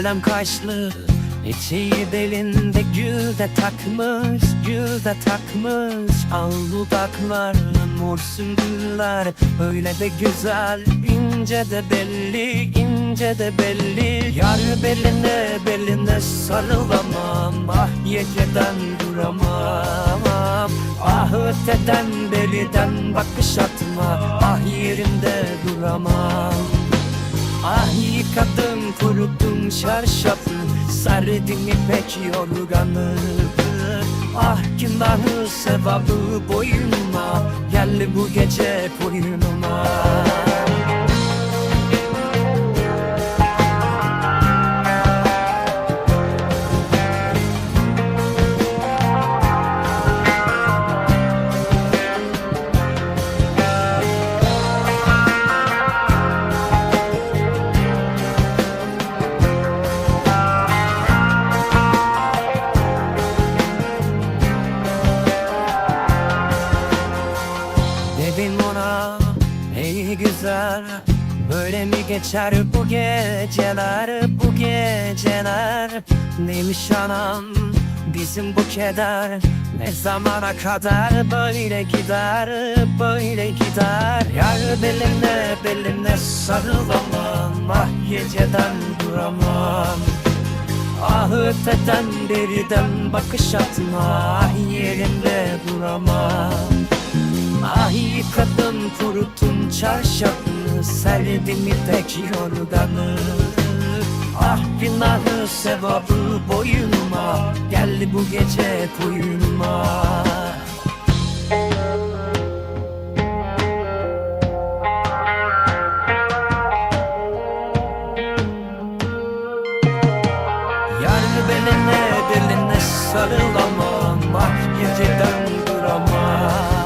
badem kaşlı Eteği belinde gül de takmış Gül de takmış. Al dudaklarla mor sümbüller Öyle de güzel. İnce de belli ince de belli. Yar beline beline sarılamam Ah yeceden duramam. Ah öteden beliden bakış atma Ah yerinde duramam Ah yıkadım kuruttum çarşafı Serdim ipek yorganı. Ah günahı sevabı boynuma Gel bu gece koyunuma Dedim ona ey güzel. Böyle mi geçer bu geceler bu geceler? Neymiş anam bizim bu keder? Ne zamana kadar böyle gider böyle gider? Yar beline beline sarılamam Ah geceden duramam. Ah öteden beriden bakış atma Ah yerinde duramam yıkadım kuruttum çarşafı Serdim ipek yorganı. Ah günahı sevabı boyunuma Gel bu gece koyunuma Yar beline beline sarılamam Ah geceden duramam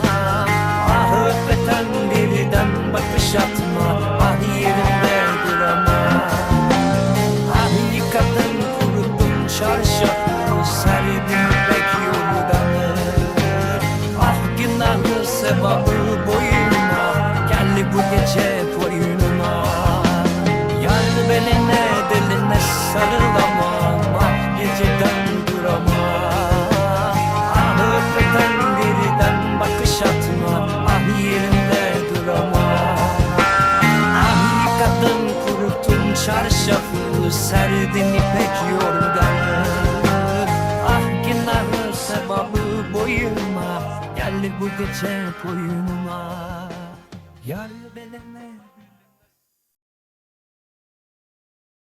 Serdim ipek yorganı Ah günahı sevabı boyuma. Gel bu gece koyunuma. Yar beline